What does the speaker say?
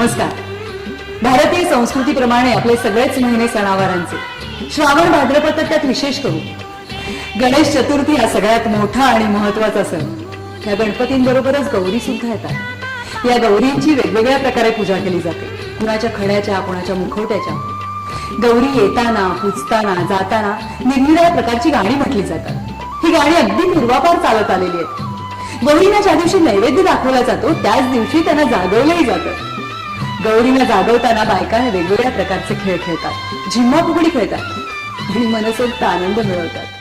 नमस्कार. भारतीय संस्कृतीप्रमाणे आपले सगळेच महिने सणावारांचे. श्रावण भाद्रपद त्यात विशेष करू. गणेश चतुर्थी हा सगळ्यात मोठा आणि महत्त्वाचा सण. या गणपतींबरोबरच गौरी सुद्धा येतात. या गौरींची वेगवेगळ्या प्रकारे पूजा केली जाते. कुणाच्या खड्याच्या कुणाच्या मुखवट्याच्या. गौरी येताना पुजताना जाताना निरनिराळ्या प्रकारची गाणी म्हटली जातात. ही गाणी अगदी पूर्वापार चालत आलेली आहेत. गौरींना ज्या दिवशी नैवेद्य दाखवला जातो त्याच दिवशी त्यांना जागवलंही जातं. गौरीला जागवताना बायका वेगवेगळ्या प्रकारचे खेळ खेळतात. झिम्मा फुगडी खेळतात. आणि मनसोक्त आनंद मिळवतात.